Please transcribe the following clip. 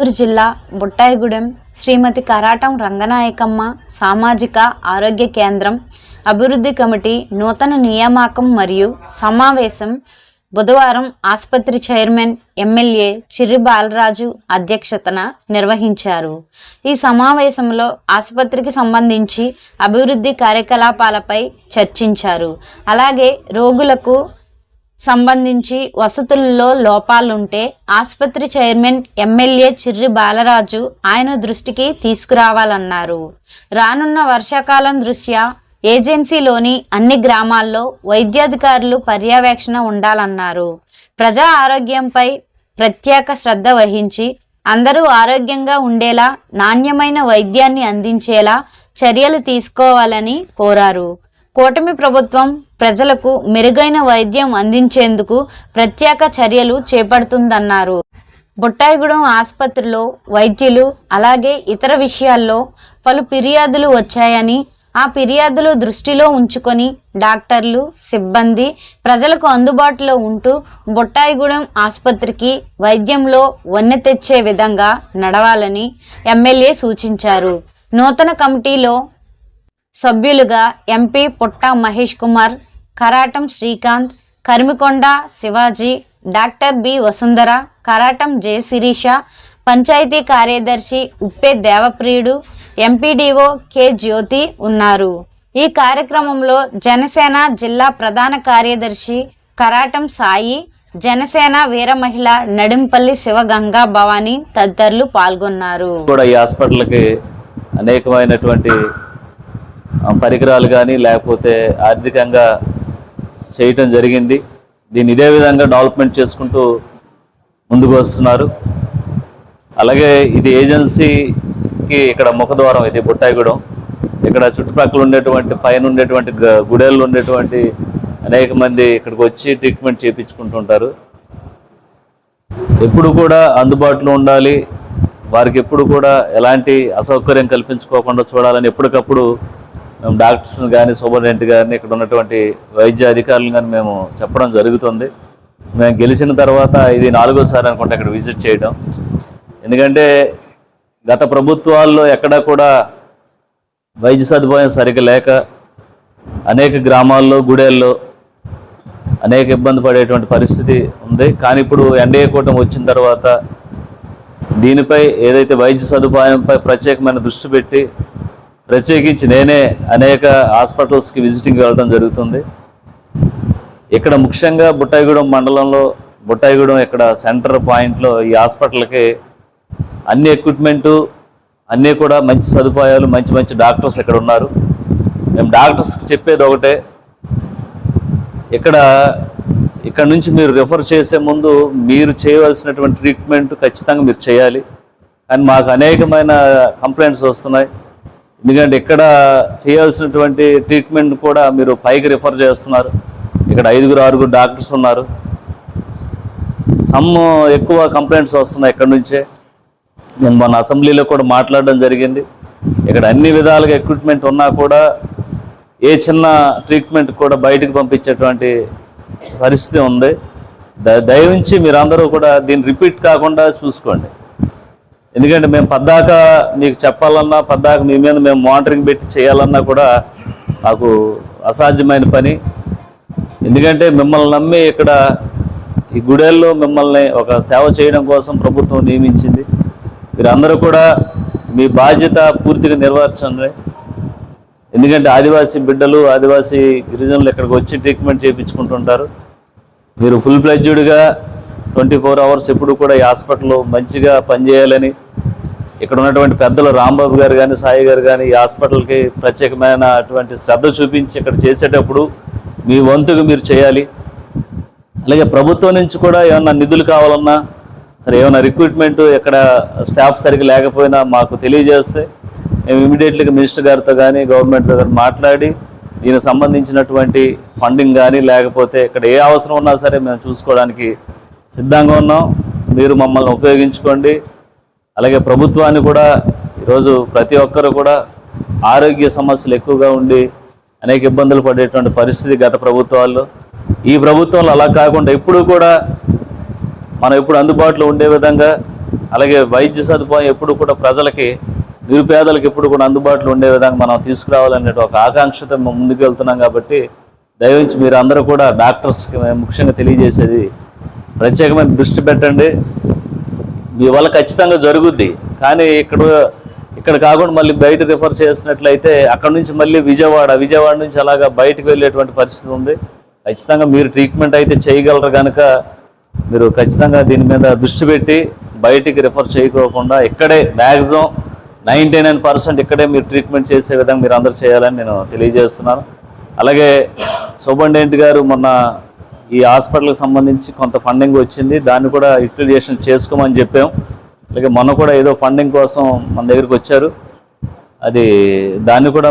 చిత్తూరు జిల్లా బుట్టాయిగూడెం శ్రీమతి కరాటం రంగనాయకమ్మ సామాజిక ఆరోగ్య కేంద్రం అభివృద్ధి కమిటీ నూతన నియామకం మరియు సమావేశం బుధవారం ఆసుపత్రి చైర్మన్ ఎమ్మెల్యే చిర్రి బాలరాజు అధ్యక్షతన నిర్వహించారు. ఈ సమావేశంలో ఆసుపత్రికి సంబంధించి అభివృద్ధి కార్యకలాపాలపై చర్చించారు. అలాగే రోగులకు సంబంధించి వసతుల్లో లోపాలుంటే ఆసుపత్రి చైర్మన్ ఎమ్మెల్యే చిర్రి బాలరాజు ఆయన దృష్టికి తీసుకురావాలన్నారు. రానున్న వర్షాకాలం దృష్ట్యా ఏజెన్సీలోని అన్ని గ్రామాల్లో వైద్యాధికారులు పర్యవేక్షణ ఉండాలన్నారు. ప్రజా ఆరోగ్యంపై ప్రత్యేక శ్రద్ధ వహించి అందరూ ఆరోగ్యంగా ఉండేలా నాణ్యమైన వైద్యాన్ని అందించేలా చర్యలు తీసుకోవాలని కోరారు. కూటమి ప్రభుత్వం ప్రజలకు మెరుగైన వైద్యం అందించేందుకు ప్రత్యేక చర్యలు చేపడుతుందన్నారు. బొట్టాయిగూడెం ఆసుపత్రిలో వైద్యులు అలాగే ఇతర విషయాల్లో పలు ఫిర్యాదులు వచ్చాయని ఆ ఫిర్యాదులు దృష్టిలో ఉంచుకొని డాక్టర్లు సిబ్బంది ప్రజలకు అందుబాటులో ఉంటూ బొట్టాయిగూడెం ఆసుపత్రికి వైద్యంలో వన్నె తెచ్చే విధంగా నడవాలని ఎమ్మెల్యే సూచించారు. నూతన కమిటీలో సభ్యులుగా MP Putta Mahesh Kumar Karatam Srikanth Karimikonda Shivaji doctor B Vasundhara Karatam J Sirisha panchayat కార్యదర్శి ఉప్పే దేవప్రియుడు ఎంపీడీఓ కె జ్యోతి ఉన్నారు. ఈ కార్యక్రమంలో జనసేన జిల్లా ప్రధాన కార్యదర్శి కరాటం సాయి జనసేన వీర మహిళ నడింపల్లి శివగంగా భవాని తదితరులు పాల్గొన్నారు. కూడా ఈ హాస్పిటల్కి అనేకమైనటువంటి పరికరాలు కానీ లేకపోతే ఆర్థికంగా చేయటం జరిగింది. దీన్ని ఇదే విధంగా డెవలప్మెంట్ చేసుకుంటూ ముందుకు వస్తున్నారు. అలాగే ఇది ఏజెన్సీకి ఇక్కడ ముఖద్వారం ఇది బుట్టాయిగూడెం ఇక్కడ చుట్టుపక్కల ఉండేటువంటి పైన ఉండేటువంటి గుడేళ్ళు ఉండేటువంటి అనేక మంది ఇక్కడికి వచ్చి ట్రీట్మెంట్ చేయించుకుంటుంటారు ఎప్పుడు కూడా అందుబాటులో ఉండాలి. వారికి ఎప్పుడు కూడా ఎలాంటి అసౌకర్యం కల్పించుకోకుండా చూడాలని ఎప్పటికప్పుడు మేము డాక్టర్స్ కానీ సూపరింటెండెంట్ కానీ ఇక్కడ ఉన్నటువంటి వైద్య అధికారులు కానీ మేము చెప్పడం జరుగుతుంది. మేము గెలిచిన తర్వాత ఇది నాలుగోసారి అనుకుంటా ఇక్కడ విజిట్ చేయడం. ఎందుకంటే గత ప్రభుత్వాల్లో ఎక్కడా కూడా వైద్య సదుపాయం సరిగ్గా లేక అనేక గ్రామాల్లో గుడేల్లో అనేక ఇబ్బంది పడేటువంటి పరిస్థితి ఉంది. కానీ ఇప్పుడు ఎన్డీఏ కూటమి వచ్చిన తర్వాత దీనిపై ఏదైతే వైద్య సదుపాయంపై ప్రత్యేకమైన దృష్టి పెట్టి ప్రత్యేకించి నేనే అనేక హాస్పిటల్స్కి విజిటింగ్ వెళ్ళడం జరుగుతుంది. ఇక్కడ ముఖ్యంగా బుట్టాయిగూడెం మండలంలో బుట్టాయిగూడెం ఇక్కడ సెంటర్ పాయింట్లో ఈ హాస్పిటల్కి అన్ని ఎక్విప్మెంటు అన్నీ కూడా మంచి సదుపాయాలు మంచి మంచి డాక్టర్స్ ఇక్కడ ఉన్నారు. మేము డాక్టర్స్కి చెప్పేది ఒకటే ఇక్కడ ఇక్కడ నుంచి మీరు రిఫర్ చేసే ముందు మీరు చేయవలసినటువంటి ట్రీట్మెంట్ ఖచ్చితంగా మీరు చేయాలి. కానీ మాకు అనేకమైన కంప్లైంట్స్ వస్తున్నాయి. ఎందుకంటే ఇక్కడ చేయాల్సినటువంటి ట్రీట్మెంట్ కూడా మీరు పైకి రిఫర్ చేస్తున్నారు. ఇక్కడ ఐదుగురు ఆరుగురు డాక్టర్స్ ఉన్నారు. సమ్ ఎక్కువ కంప్లైంట్స్ వస్తున్నాయి ఇక్కడ నుంచే. నేను మన అసెంబ్లీలో కూడా మాట్లాడడం జరిగింది. ఇక్కడ అన్ని విధాలుగా ఎక్విప్మెంట్ ఉన్నా కూడా ఏ చిన్న ట్రీట్మెంట్ కూడా బయటకు పంపించేటువంటి పరిస్థితి ఉంది. ద- దయవుంచి మీరందరూ కూడా దీన్ని రిపీట్ కాకుండా చూసుకోండి. ఎందుకంటే మేము పద్దాక మీకు చెప్పాలన్నా పద్దాక మీ మీద మేము మానిటరింగ్ పెట్టి చేయాలన్నా కూడా మాకు అసాధ్యమైన పని. ఎందుకంటే మిమ్మల్ని నమ్మి ఇక్కడ ఈ గుడేల్లో మిమ్మల్ని ఒక సేవ చేయడం కోసం ప్రభుత్వం నియమించింది. మీరందరూ కూడా మీ బాధ్యత పూర్తిగా నిర్వహించండి ఎందుకంటే ఆదివాసీ బిడ్డలు ఆదివాసీ గిరిజనులు ఇక్కడికి వచ్చి ట్రీట్మెంట్ చేయించుకుంటుంటారు. మీరు ఫుల్ ప్లెడ్జ్డ్గా ట్వంటీ ఫోర్ అవర్స్ ఎప్పుడు కూడా ఈ హాస్పిటల్లో మంచిగా పనిచేయాలని ఇక్కడ ఉన్నటువంటి పెద్దలు రాంబాబు గారు కానీ సాయి గారు కానీ ఈ హాస్పిటల్కి ప్రత్యేకమైన అటువంటి శ్రద్ధ చూపించి ఇక్కడ చేసేటప్పుడు మీ వంతుగా మీరు చేయాలి. అలాగే ప్రభుత్వం నుంచి కూడా ఏమన్నా నిధులు కావాలన్నా సరే ఏమైనా రిక్రూట్మెంట్ ఎక్కడ స్టాఫ్ సరిగ్గా లేకపోయినా మాకు తెలియజేస్తే మేము ఇమీడియట్లీగా మినిస్టర్ గారితో కానీ గవర్నమెంట్తో కానీ మాట్లాడి దీనికి సంబంధించినటువంటి ఫండింగ్ కానీ లేకపోతే ఇక్కడ ఏ అవసరం ఉన్నా సరే మేము చూసుకోవడానికి సిద్ధంగా ఉన్నాం. మీరు మమ్మల్ని ఉపయోగించుకోండి. అలాగే ప్రభుత్వాన్ని కూడా ఈరోజు ప్రతి ఒక్కరు కూడా ఆరోగ్య సమస్యలు ఎక్కువగా ఉండి అనేక ఇబ్బందులు పడేటువంటి పరిస్థితి గత ప్రభుత్వాల్లో. ఈ ప్రభుత్వంలో అలా కాకుండా ఎప్పుడు కూడా మనం ఎప్పుడు అందుబాటులో ఉండే విధంగా అలాగే వైద్య సదుపాయం ఎప్పుడు కూడా ప్రజలకి నిరుపేదలకు ఎప్పుడు కూడా అందుబాటులో ఉండే విధంగా మనం తీసుకురావాలనే ఒక ఆకాంక్షతో మేము ముందుకు వెళ్తున్నాం కాబట్టి దయవించి మీరు అందరూ కూడా డాక్టర్స్కి మేము ముఖ్యంగా తెలియజేసేది ప్రత్యేకమైన దృష్టి పెట్టండి. మీ వల్ల ఖచ్చితంగా జరుగుద్ది. కానీ ఇక్కడ ఇక్కడ కాకుండా మళ్ళీ బయట రిఫర్ చేసినట్లయితే అక్కడ నుంచి మళ్ళీ విజయవాడ విజయవాడ నుంచి అలాగా బయటకు వెళ్ళేటువంటి పరిస్థితి ఉంది. ఖచ్చితంగా మీరు ట్రీట్మెంట్ అయితే చేయగలరు కనుక మీరు ఖచ్చితంగా దీని మీద దృష్టి పెట్టి బయటికి రిఫర్ చేయకోకుండా ఇక్కడే మ్యాక్సిమం నైంటీ నైన్ పర్సెంట్ ఇక్కడే మీరు ట్రీట్మెంట్ చేసే విధంగా మీరు అందరూ చేయాలని నేను తెలియజేస్తున్నాను. అలాగే సూపరింటెండెంట్ గారు మొన్న ఈ హాస్పిటల్కి సంబంధించి కొంత ఫండింగ్ వచ్చింది. దాన్ని కూడా యూటిలైజేషన్ చేసుకోమని చెప్పాం. అలాగే మొన్న కూడా ఏదో ఫండింగ్ కోసం మన దగ్గరికి వచ్చారు. అది దాన్ని కూడా